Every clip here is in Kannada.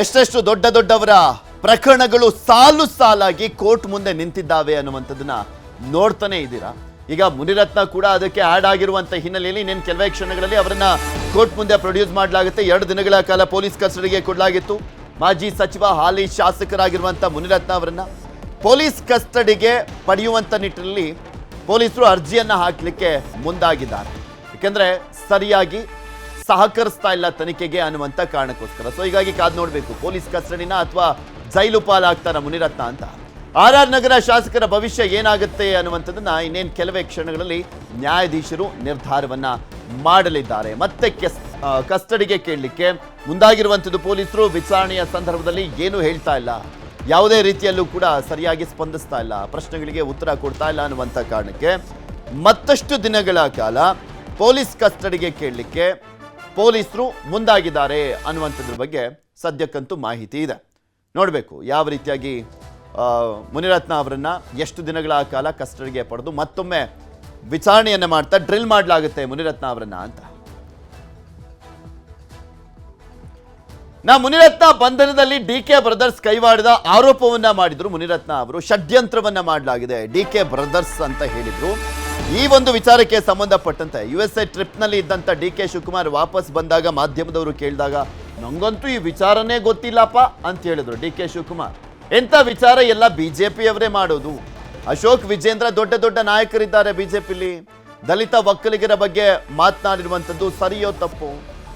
ಎಷ್ಟೆಷ್ಟು ದೊಡ್ಡ ದೊಡ್ಡವರ ಪ್ರಕರಣಗಳು ಸಾಲು ಸಾಲಾಗಿ ಕೋರ್ಟ್ ಮುಂದೆ ನಿಂತಿದ್ದಾವೆ ಅನ್ನುವಂಥದ್ದನ್ನ ನೋಡ್ತಾನೆ ಇದ್ದೀರಾ? ಈಗ ಮುನಿರತ್ನ ಕೂಡ ಅದಕ್ಕೆ ಆಡ್ ಆಗಿರುವಂತ ಹಿನ್ನೆಲೆಯಲ್ಲಿ ಇನ್ನೇನು ಕೆಲವೇ ಕ್ಷಣಗಳಲ್ಲಿ ಅವರನ್ನ ಕೋರ್ಟ್ ಮುಂದೆ ಪ್ರೊಡ್ಯೂಸ್ ಮಾಡಲಾಗುತ್ತೆ. ಎರಡು ದಿನಗಳ ಕಾಲ ಪೊಲೀಸ್ ಕಸ್ಟಡಿಗೆ ಕೊಡಲಾಗಿತ್ತು. ಮಾಜಿ ಸಚಿವ, ಹಾಲಿ ಶಾಸಕರಾಗಿರುವಂಥ ಮುನಿರತ್ನ ಅವರನ್ನ ಪೊಲೀಸ್ ಕಸ್ಟಡಿಗೆ ಪಡೆಯುವಂತ ನಿಟ್ಟಿನಲ್ಲಿ ಪೊಲೀಸರು ಅರ್ಜಿಯನ್ನು ಹಾಕಲಿಕ್ಕೆ ಮುಂದಾಗಿದ್ದಾರೆ. ಯಾಕೆಂದರೆ ಸರಿಯಾಗಿ ಸಹಕರಿಸ್ತಾ ಇಲ್ಲ ತನಿಖೆಗೆ ಅನ್ನುವಂತ ಕಾರಣಕ್ಕೋಸ್ಕರ. ಸೊ ಹೀಗಾಗಿ ಕಾದ್ ನೋಡಬೇಕು, ಪೊಲೀಸ್ ಕಸ್ಟಡಿನ ಅಥವಾ ಜೈಲು ಪಾಲಾಗ್ತಾರ ಮುನಿರತ್ನ ಅಂತ. ಆರ್ ಆರ್ ನಗರ ಶಾಸಕರ ಭವಿಷ್ಯ ಏನಾಗುತ್ತೆ ಅನ್ನುವಂಥದ್ದನ್ನ ಇನ್ನೇನು ಕೆಲವೇ ಕ್ಷಣಗಳಲ್ಲಿ ನ್ಯಾಯಾಧೀಶರು ನಿರ್ಧಾರವನ್ನ ಮಾಡಲಿದ್ದಾರೆ. ಮತ್ತೆ ಕೆಸ್ ಕಸ್ಟಡಿಗೆ ಕೇಳಲಿಕ್ಕೆ ಮುಂದಾಗಿರುವಂಥದ್ದು ಪೊಲೀಸರು ವಿಚಾರಣೆಯ ಸಂದರ್ಭದಲ್ಲಿ ಏನು ಹೇಳ್ತಾ ಇಲ್ಲ. ಯಾವುದೇ ರೀತಿಯಲ್ಲೂ ಕೂಡ ಸರಿಯಾಗಿ ಸ್ಪಂದಿಸ್ತಾ ಇಲ್ಲ. ಪ್ರಶ್ನೆಗಳಿಗೆ ಉತ್ತರ ಕೊಡ್ತಾ ಇಲ್ಲ ಅನ್ನುವಂಥ ಕಾರಣಕ್ಕೆ ಮತ್ತಷ್ಟು ದಿನಗಳ ಕಾಲ ಪೊಲೀಸ್ ಕಸ್ಟಡಿಗೆ ಕೇಳಲಿಕ್ಕೆ ಪೊಲೀಸರು ಮುಂದಾಗಿದ್ದಾರೆ ಅನ್ನುವಂಥದ್ರ ಬಗ್ಗೆ ಸದ್ಯಕ್ಕಂತೂ ಮಾಹಿತಿ ಇದೆ. ನೋಡಬೇಕು ಯಾವ ರೀತಿಯಾಗಿ ಮುನಿರತ್ನ ಅವರನ್ನು ಎಷ್ಟು ದಿನಗಳ ಕಾಲ ಕಸ್ಟಡಿಗೆ ಪಡೆದು ಮತ್ತೊಮ್ಮೆ ವಿಚಾರಣೆಯನ್ನು ಮಾಡ್ತಾ ಡ್ರಿಲ್ ಮಾಡಲಾಗುತ್ತೆ ಮುನಿರತ್ನ ಅವರನ್ನು ಅಂತ. ನಾ ಮುನಿರತ್ನ ಬಂಧನದಲ್ಲಿ ಡಿ ಕೆ ಬ್ರದರ್ಸ್ ಕೈವಾಡಿದ ಆರೋಪವನ್ನ ಮಾಡಿದ್ರು ಮುನಿರತ್ನ ಅವರು. ಷಡ್ಯಂತ್ರವನ್ನ ಮಾಡಲಾಗಿದೆ. ಡಿ ಕೆ ಬ್ರದರ್ಸ್ ಅಂತ ಹೇಳಿದ್ರು. ಈ ಒಂದು ವಿಚಾರಕ್ಕೆ ಸಂಬಂಧಪಟ್ಟಂತೆ ಯು ಎಸ್ ಎ ಟ್ರಿಪ್ನಲ್ಲಿ ಇದ್ದಂತ ಡಿ ಕೆ ಶಿವಕುಮಾರ್ ವಾಪಸ್ ಬಂದಾಗ ಮಾಧ್ಯಮದವರು ಕೇಳಿದಾಗ, ನಂಗಂತೂ ಈ ವಿಚಾರನೇ ಗೊತ್ತಿಲ್ಲಪ್ಪ ಅಂತ ಹೇಳಿದ್ರು ಡಿ ಕೆ ಶಿವಕುಮಾರ್. ಎಂಥ ವಿಚಾರ ಎಲ್ಲ ಬಿಜೆಪಿಯವರೇ ಮಾಡೋದು? ಅಶೋಕ್ ವಿಜೇಂದ್ರ ದೊಡ್ಡ ದೊಡ್ಡ ನಾಯಕರಿದ್ದಾರೆ ಬಿಜೆಪಿಲಿ ದಲಿತ ಒಕ್ಕಲಿಗರ ಬಗ್ಗೆ ಮಾತನಾಡಿರುವಂಥದ್ದು ಸರಿಯೋ ತಪ್ಪು?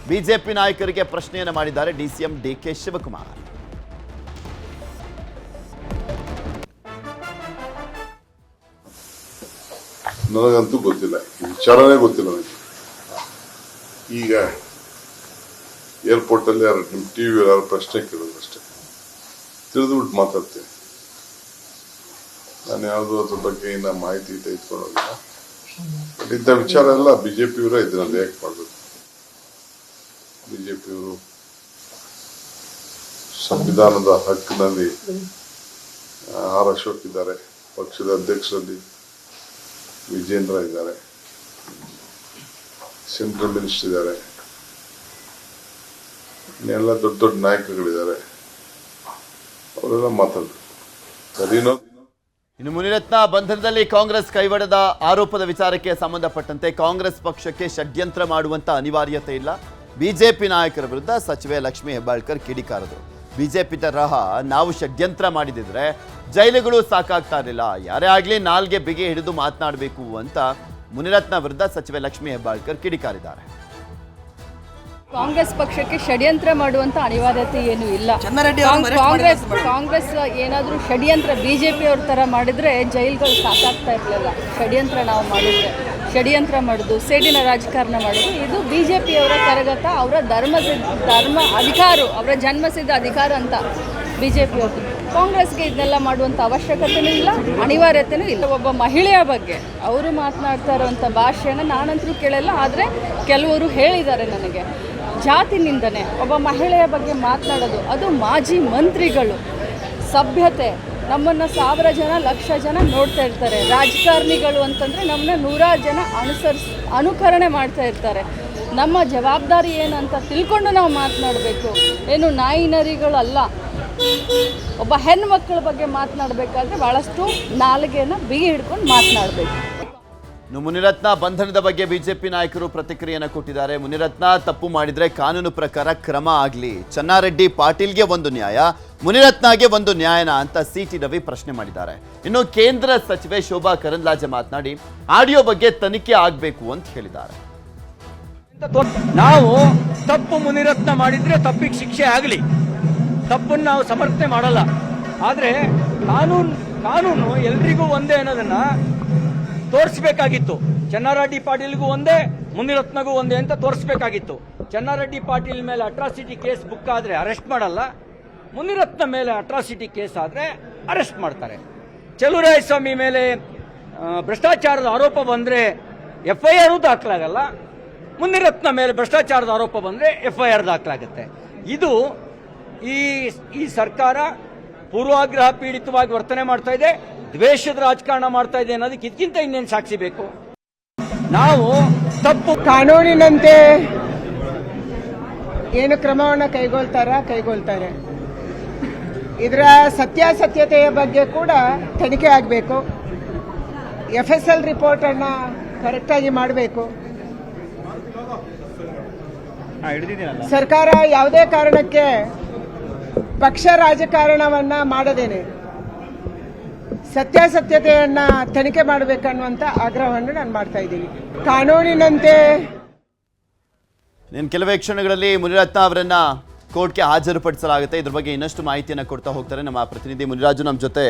ಬಿಜೆಪಿ ನಾಯಕರಿಗೆ ಪ್ರಶ್ನೆಯನ್ನು ಮಾಡಿದ್ದಾರೆ ಡಿಸಿಎಂ ಡಿಕೆ ಶಿವಕುಮಾರ್. ನನಗಂತೂ ಗೊತ್ತಿಲ್ಲ ವಿಚಾರನೇ ಗೊತ್ತಿಲ್ಲ ನನಗೆ. ಈಗ ಏರ್ಪೋರ್ಟ್ ಅಲ್ಲಿ ಯಾರು ನಿಮ್ಮ ಟಿವಿ ಯಾರು ಪ್ರಶ್ನೆ ಕೇಳಿದ್ರು ಅಷ್ಟೇ ತಿಳಿದ್ಬಿಟ್ಟು ಮಾತಾಡ್ತೇನೆ. ನಾನು ಯಾವುದು ಅದ್ರ ಬಗ್ಗೆ ಇನ್ನ ಮಾಹಿತಿ ತೆಗೆದುಕೊಳ್ಳೋದಿಲ್ಲ. ಇಂಥ ವಿಚಾರ ಎಲ್ಲ ಬಿಜೆಪಿಯವರೇ ಇದ್ರಲ್ಲಿ ಯಾಕೆ ಮಾಡಬೇಕು. ಬಿಜೆಪಿಯವರು ಸಂವಿಧಾನದ ಹಕ್ಕಿನಲ್ಲಿ ಆರ್ ಅಶೋಕ್ ಇದ್ದಾರೆ ಪಕ್ಷದ ಅಧ್ಯಕ್ಷರಲ್ಲಿ ವಿಜೇಂದ್ರ ಇದ್ದಾರೆ ಸೆಂಟ್ರಲ್ ಮಿನಿಸ್ಟರ್ ಇದ್ದಾರೆ ಇನ್ನೆಲ್ಲ ದೊಡ್ಡ ದೊಡ್ಡ ನಾಯಕರುಗಳಿದ್ದಾರೆ ಅವರೆಲ್ಲ ಮಾತಾಡ್ಬೇಕು ಇನ್ನು ಮುನಿರತ್ನ ಬಂಧನದಲ್ಲಿ ಕಾಂಗ್ರೆಸ್ ಕೈವಡದ ಆರೋಪದ ವಿಚಾರಕ್ಕೆ ಸಂಬಂಧಪಟ್ಟಂತೆ ಕಾಂಗ್ರೆಸ್ ಪಕ್ಷಕ್ಕೆ ಷಡ್ಯಂತ್ರ ಮಾಡುವಂತ ಅನಿವಾರ್ಯತೆ ಇಲ್ಲ ಬಿಜೆಪಿ ನಾಯಕರ ವಿರುದ್ಧ ಸಚಿವೆ ಲಕ್ಷ್ಮೀ ಹೆಬ್ಬಾಳ್ಕರ್ ಕಿಡಿಕಾರರು ಬಿಜೆಪಿ ತರಹ ನಾವು ಷಡ್ಯಂತ್ರ ಮಾಡಿದಿದ್ರೆ ಜೈಲುಗಳು ಸಾಕಾಗ್ತಾ ಇರಲಿಲ್ಲ. ಯಾರೇ ಆಗಲಿ ನಾಲ್ಗೆ ಬಿಗಿ ಹಿಡಿದು ಮಾತನಾಡಬೇಕು ಅಂತ ಮುನಿರತ್ನ ವಿರುದ್ಧ ಸಚಿವೆ ಲಕ್ಷ್ಮೀ ಹೆಬ್ಬಾಳ್ಕರ್ ಕಿಡಿಕಾರಿದ್ದಾರೆ. ಕಾಂಗ್ರೆಸ್ ಪಕ್ಷಕ್ಕೆ ಷಡ್ಯಂತ್ರ ಮಾಡುವಂತ ಅನಿವಾರ್ಯತೆ ಏನು ಇಲ್ಲ. ಕಾಂಗ್ರೆಸ್ ಕಾಂಗ್ರೆಸ್ ಏನಾದರೂ ಷಡ್ಯಂತ್ರ ಬಿಜೆಪಿ ಅವ್ರ ತರ ಮಾಡಿದ್ರೆ ಜೈಲ್ಗಳು ಸಾಕಾಗ್ತಾ ಇರಲಿಲ್ಲ. ಷಡ್ಯಂತ್ರ ನಾವು ಮಾಡಿದ್ರೆ. ಷಡ್ಯಂತ್ರ ಮಾಡೋದು, ಸೇಡಿನ ರಾಜಕಾರಣ ಮಾಡೋದು. ಇದು ಬಿ ಜೆ ಪಿಯವರ ಕರಗತ, ಅವರ ಧರ್ಮ ಧರ್ಮ ಅಧಿಕಾರ, ಅವರ ಜನ್ಮಸಿದ್ಧ ಅಧಿಕಾರ ಅಂತ ಬಿ ಜೆ ಪಿಯವರು ಕಾಂಗ್ರೆಸ್ಗೆ ಇದನ್ನೆಲ್ಲ ಮಾಡುವಂಥ ಅವಶ್ಯಕತೆನೂ ಇಲ್ಲ, ಅನಿವಾರ್ಯತೆನೂ ಇಲ್ಲ. ಒಬ್ಬ ಮಹಿಳೆಯ ಬಗ್ಗೆ ಅವರು ಮಾತನಾಡ್ತಾ ಇರೋವಂಥ ಭಾಷೆಯನ್ನು ನಾನಂತರೂ ಕೇಳಲ್ಲ, ಆದರೆ ಕೆಲವರು ಹೇಳಿದ್ದಾರೆ ನನಗೆ. ಜಾತಿ ನಿಂದನೆ ಒಬ್ಬ ಮಹಿಳೆಯ ಬಗ್ಗೆ ಮಾತನಾಡೋದು, ಅದು ಮಾಜಿ ಮಂತ್ರಿಗಳು, ಸಭ್ಯತೆ ನಮ್ಮನ್ನು ಸಾವಿರ ಜನ, ಲಕ್ಷ ಜನ ನೋಡ್ತಾ ಇರ್ತಾರೆ. ರಾಜಕಾರಣಿಗಳು ಅಂತಂದರೆ ನಮ್ಮನ್ನ ನೂರಾರು ಜನ ಅನುಸರಿಸ್, ಅನುಕರಣೆ ಮಾಡ್ತಾ ಇರ್ತಾರೆ. ನಮ್ಮ ಜವಾಬ್ದಾರಿ ಏನಂತ ತಿಳ್ಕೊಂಡು ನಾವು ಮಾತನಾಡಬೇಕು. ಏನು ನಾಯಿ ನರಿಗಳಲ್ಲ. ಒಬ್ಬ ಹೆಣ್ಮಕ್ಳ ಬಗ್ಗೆ ಮಾತನಾಡಬೇಕಾದ್ರೆ ಭಾಳಷ್ಟು ನಾಲಿಗೆನ ಬಿಗಿ ಹಿಡ್ಕೊಂಡು ಮಾತನಾಡಬೇಕು. ಇನ್ನು ಮುನಿರತ್ನ ಬಂಧನದ ಬಗ್ಗೆ ಬಿಜೆಪಿ ನಾಯಕರು ಪ್ರತಿಕ್ರಿಯೆಯನ್ನು ಕೊಟ್ಟಿದ್ದಾರೆ. ಮುನಿರತ್ನ ತಪ್ಪು ಮಾಡಿದ್ರೆ ಕಾನೂನು ಪ್ರಕಾರ ಕ್ರಮ ಆಗಲಿ. ಚನ್ನಾರೆಡ್ಡಿ ಪಾಟೀಲ್ಗೆ ಒಂದು ನ್ಯಾಯ, ಮುನಿರತ್ನಗೆ ಒಂದು ನ್ಯಾಯನ ಅಂತ ಸಿ ಟಿ ರವಿ ಪ್ರಶ್ನೆ ಮಾಡಿದ್ದಾರೆ. ಇನ್ನು ಕೇಂದ್ರ ಸಚಿವೆ ಶೋಭಾ ಕರಂದ್ಲಾಜೆ ಮಾತನಾಡಿ, ಆಡಿಯೋ ಬಗ್ಗೆ ತನಿಖೆ ಆಗಬೇಕು ಅಂತ ಹೇಳಿದ್ದಾರೆ. ನಾವು ತಪ್ಪು ಮುನಿರತ್ನ ಮಾಡಿದ್ರೆ ತಪ್ಪಿಗೆ ಶಿಕ್ಷೆ ಆಗಲಿ. ತಪ್ಪನ್ನು ನಾವು ಸಮರ್ಥನೆ ಮಾಡಲ್ಲ. ಆದರೆ ಕಾನೂನು ಕಾನೂನು ಎಲ್ರಿಗೂ ಒಂದೇ ಅನ್ನೋದನ್ನ ತೋರಿಸ್ಬೇಕಾಗಿತ್ತು. ಚನ್ನಾರೆಡ್ಡಿ ಪಾಟೀಲ್ಗೂ ಒಂದೇ ಮುನಿರತ್ನಗೂ ಒಂದೇ ಅಂತ ತೋರಿಸಬೇಕಾಗಿತ್ತು. ಚನ್ನಾರೆಡ್ಡಿ ಪಾಟೀಲ್ ಮೇಲೆ ಅಟ್ರಾಸಿಟಿ ಕೇಸ್ ಬುಕ್ ಆದರೆ ಅರೆಸ್ಟ್ ಮಾಡಲ್ಲ. ಮುನಿರತ್ನ ಮೇಲೆ ಅಟ್ರಾಸಿಟಿ ಕೇಸ್ ಆದರೆ ಅರೆಸ್ಟ್ ಮಾಡ್ತಾರೆ. ಸ್ವಾಮಿ ಮೇಲೆ ಭ್ರಷ್ಟಾಚಾರದ ಆರೋಪ ಬಂದರೆ ಎಫ್ ಐ ಆರು ದಾಖಲಾಗಲ್ಲ. ಮುನಿರತ್ನ ಮೇಲೆ ಭ್ರಷ್ಟಾಚಾರದ ಆರೋಪ ಬಂದರೆ ಎಫ್ ಐ ಆರ್ ದಾಖಲಾಗುತ್ತೆ. ಇದು ಈ ಈ ಸರ್ಕಾರ ಪೂರ್ವಾಗ್ರಹ ಪೀಡಿತವಾಗಿ ವರ್ತನೆ ಮಾಡ್ತಾ ಇದೆ ದ್ವೇಷದ ರಾಜಕಾರಣ ಮಾಡ್ತಾ ಇದೆ ಅನ್ನೋದಕ್ಕೆ ಇದಕ್ಕಿಂತ ಇನ್ನೇನು ಸಾಕ್ಷಿ ಬೇಕು? ನಾವು ತಪ್ಪು ಕಾನೂನಿನಂತೆ ಏನು ಕ್ರಮವನ್ನು ಕೈಗೊಳ್ತಾರ? ಕೈಗೊಳ್ತಾರೆ. ಇದರ ಸತ್ಯಾಸತ್ಯತೆಯ ಬಗ್ಗೆ ಕೂಡ ತನಿಖೆ ಆಗಬೇಕು. ಎಫ್ ಎಸ್ ಎಲ್ ರಿಪೋರ್ಟನ್ನು ಕರೆಕ್ಟಾಗಿ ಮಾಡಬೇಕು. ಸರ್ಕಾರ ಯಾವುದೇ ಕಾರಣಕ್ಕೆ ಪಕ್ಷ ರಾಜಕಾರಣವನ್ನ ಮಾಡದೇನೆ. ಸತ್ಯಾಸತ್ಯತೆಯನ್ನ ತನಿಖೆ ಮಾಡಬೇಕನ್ನುವಂತ ಆಗ್ರಹವನ್ನು ನಾನು ಮಾಡ್ತಾ ಇದ್ದೀನಿ. ಕಾನೂನಿನಂತೆ ಇನ್ನು ಕೆಲವೇ ಕ್ಷಣಗಳಲ್ಲಿ ಮುನಿರತ್ನ ಅವರನ್ನ ಕೋರ್ಟ್ಗೆ ಹಾಜರುಪಡಿಸಲಾಗುತ್ತೆ. ಇದ್ರ ಬಗ್ಗೆ ಇನ್ನಷ್ಟು ಮಾಹಿತಿಯನ್ನು ಕೊಡ್ತಾ ಹೋಗ್ತಾರೆ ನಮ್ಮ ಪ್ರತಿನಿಧಿ ಮುನಿರಾಜು. ನಮ್ಮ ಜೊತೆ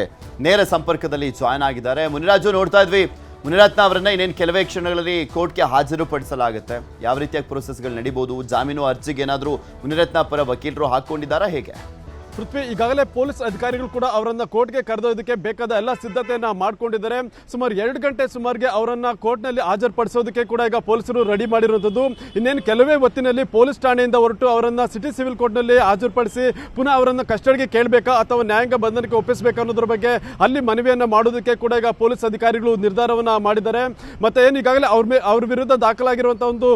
ನೇರ ಸಂಪರ್ಕದಲ್ಲಿ ಜಾಯ್ನ್ ಆಗಿದ್ದಾರೆ. ಮುನಿರಾಜು, ನೋಡ್ತಾ ಇದ್ವಿ, ಮುನಿರತ್ನ ಅವರನ್ನ ಇನ್ನೇನು ಕೆಲವೇ ಕ್ಷಣಗಳಲ್ಲಿ ಕೋರ್ಟ್ಗೆ ಹಾಜರುಪಡಿಸಲಾಗುತ್ತೆ. ಯಾವ ರೀತಿಯಾಗಿ ಪ್ರೊಸೆಸ್ಗಳು ನಡೀಬಹುದು ಜಾಮೀನು ಅರ್ಜಿಗೆ ಏನಾದರೂ ಮುನಿರತ್ನ ಪರ ವಕೀಲರು ಹಾಕೊಂಡಿದ್ದಾರಾ ಹೇಗೆ? ಪೃಥ್ವಿ, ಈಗಾಗಲೇ ಪೊಲೀಸ್ ಅಧಿಕಾರಿಗಳು ಕೂಡ ಅವರನ್ನ ಕೋರ್ಟ್ಗೆ ಕರೆದೊಯ್ದಕ್ಕೆ ಬೇಕಾದ ಎಲ್ಲ ಸಿದ್ಧತೆಯನ್ನ ಮಾಡ್ಕೊಂಡಿದ್ದಾರೆ. ಸುಮಾರು ಎರಡು ಗಂಟೆ ಸುಮಾರಿಗೆ ಅವರನ್ನ ಕೋರ್ಟ್ನಲ್ಲಿ ಹಾಜರುಪಡಿಸೋದಕ್ಕೆ ಕೂಡ ಈಗ ಪೊಲೀಸರು ರೆಡಿ ಮಾಡಿರುವಂಥದ್ದು. ಇನ್ನೇನು ಕೆಲವೇ ಹೊತ್ತಿನಲ್ಲಿ ಪೊಲೀಸ್ ಠಾಣೆಯಿಂದ ಹೊರಟು ಅವರನ್ನ ಸಿಟಿ ಸಿವಿಲ್ ಕೋರ್ಟ್ನಲ್ಲಿ ಹಾಜರುಪಡಿಸಿ ಪುನಃ ಅವರನ್ನ ಕಸ್ಟಡಿಗೆ ಕೇಳಬೇಕಾ ಅಥವಾ ನ್ಯಾಯಾಂಗ ಬಂಧನಕ್ಕೆ ಒಪ್ಪಿಸಬೇಕಾ ಅನ್ನೋದ್ರ ಬಗ್ಗೆ ಅಲ್ಲಿ ಮನವಿಯನ್ನ ಮಾಡೋದಕ್ಕೆ ಕೂಡ ಈಗ ಪೊಲೀಸ್ ಅಧಿಕಾರಿಗಳು ನಿರ್ಧಾರವನ್ನ ಮಾಡಿದ್ದಾರೆ. ಮತ್ತೆ ಏನು ಈಗಾಗಲೇ ಅವ್ರ ಅವ್ರ ವಿರುದ್ಧ ದಾಖಲಾಗಿರುವಂಥ ಒಂದು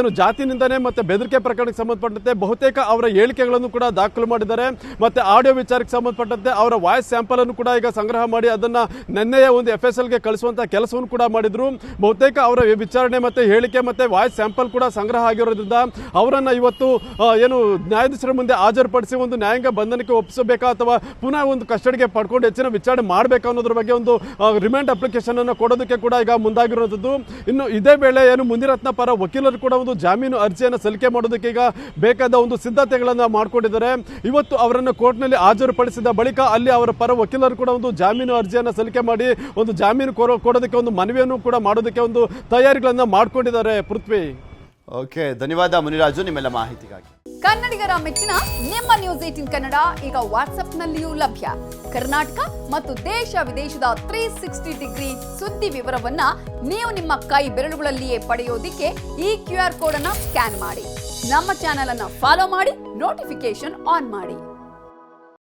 ಏನು ಜಾತಿ ನಿಂದನೆ ಮತ್ತೆ ಬೆದರಿಕೆ ಪ್ರಕರಣಕ್ಕೆ ಸಂಬಂಧಪಟ್ಟಂತೆ ಬಹುತೇಕ ಅವರ ಹೇಳಿಕೆಗಳನ್ನು ಕೂಡ ದಾಖಲು ಮಾಡಿದ್ದಾರೆ. ಮತ್ತೆ ಆಡಿಯೋ ವಿಚಾರಕ್ಕೆ ಸಂಬಂಧಪಟ್ಟಂತೆ ಅವರ ವಾಯ್ಸ್ ಸ್ಯಾಂಪಲ್ ಅನ್ನು ಕೂಡ ಈಗ ಸಂಗ್ರಹ ಮಾಡಿ ಅದನ್ನ ನಿನ್ನೆಯ ಒಂದು ಎಫ್ ಎಸ್ ಎಲ್ಗೆ ಕಳಿಸುವಂತ ಕೆಲಸವನ್ನು ಕೂಡ ಮಾಡಿದ್ರು. ಬಹುತೇಕ ಅವರ ವಿಚಾರಣೆ ಮತ್ತೆ ಹೇಳಿಕೆ ಮತ್ತೆ ವಾಯ್ಸ್ ಸ್ಯಾಂಪಲ್ ಕೂಡ ಸಂಗ್ರಹ ಆಗಿರೋದ್ರಿಂದ ಅವರನ್ನ ಇವತ್ತು ಏನು ನ್ಯಾಯಾಧೀಶರ ಮುಂದೆ ಹಾಜರುಪಡಿಸಿ ಒಂದು ನ್ಯಾಯಾಂಗ ಬಂಧನಕ್ಕೆ ಒಪ್ಪಿಸಬೇಕಾ ಅಥವಾ ಪುನಃ ಒಂದು ಕಸ್ಟಡಿಗೆ ಪಡ್ಕೊಂಡು ಹೆಚ್ಚಿನ ವಿಚಾರಣೆ ಮಾಡಬೇಕಾ ಅನ್ನೋದ್ರ ಬಗ್ಗೆ ಒಂದು ರಿಮ್ಯಾಂಡ್ ಅಪ್ಲಿಕೇಶನ್ ಅನ್ನು ಕೊಡೋದಕ್ಕೆ ಕೂಡ ಈಗ ಮುಂದಾಗಿರುವಂಥದ್ದು ಇನ್ನು ಇದೇ ವೇಳೆ ಏನು ಮುನಿರತ್ನ ಪರ ವಕೀಲರು ಕೂಡ ಒಂದು ಜಾಮೀನು ಅರ್ಜಿಯನ್ನು ಸಲ್ಲಿಕೆ ಮಾಡೋದಕ್ಕೆ ಈಗ ಬೇಕಾದ ಒಂದು ಸಿದ್ಧತೆಗಳನ್ನು ಮಾಡ್ಕೊಂಡಿದ್ದಾರೆ. ಇವತ್ತು ಅವರನ್ನು ಕೋರ್ಟ್ನಲ್ಲಿ ಹಾಜರುಪಡಿಸಿದ ಬಳಿಕ ಅಲ್ಲಿ ಅವರ ಪರ ವಕೀಲರು ಕೂಡ ಒಂದು ಜಾಮೀನು ಅರ್ಜಿಯನ್ನು ಸಲ್ಲಿಕೆ ಮಾಡಿ ಒಂದು ಜಾಮೀನು ಕೊಡೋ- ಕೊಡೋದಕ್ಕೆ ಒಂದು ಮನವಿಯನ್ನು ಕೂಡ ಮಾಡೋದಕ್ಕೆ ಒಂದು ತಯಾರಿಗಳನ್ನು ಮಾಡ್ಕೊಂಡಿದ್ದಾರೆ ಪೃಥ್ವಿ. ಓಕೆ ಧನ್ಯವಾದ ಮುನಿರಾಜು ನಿಮ್ಮೆಲ್ಲ ಮಾಹಿತಿಗಾಗಿ. ಕನ್ನಡಿಗರ ಮೆಚ್ಚಿನ ನಿಮ್ಮ ನ್ಯೂಸ್ ಏಟಿನ್ ಕನ್ನಡ ಈಗ ವಾಟ್ಸ್ಆಪ್ನಲ್ಲಿಯೂ ಲಭ್ಯ. ಕರ್ನಾಟಕ ಮತ್ತು ದೇಶ ವಿದೇಶದ ತ್ರೀ ಸಿಕ್ಸ್ಟಿ ಡಿಗ್ರಿ ಸುದ್ದಿ ವಿವರವನ್ನ ನೀವು ನಿಮ್ಮ ಕೈ ಬೆರಳುಗಳಲ್ಲಿಯೇ ಪಡೆಯೋದಿಕ್ಕೆ ಈ ಕ್ಯೂ ಆರ್ ಕೋಡ್ ಅನ್ನ ಸ್ಕ್ಯಾನ್ ಮಾಡಿ. ನಮ್ಮ ಚಾನೆಲ್ ಅನ್ನ ಫಾಲೋ ಮಾಡಿ ನೋಟಿಫಿಕೇಶನ್ ಆನ್ ಮಾಡಿ.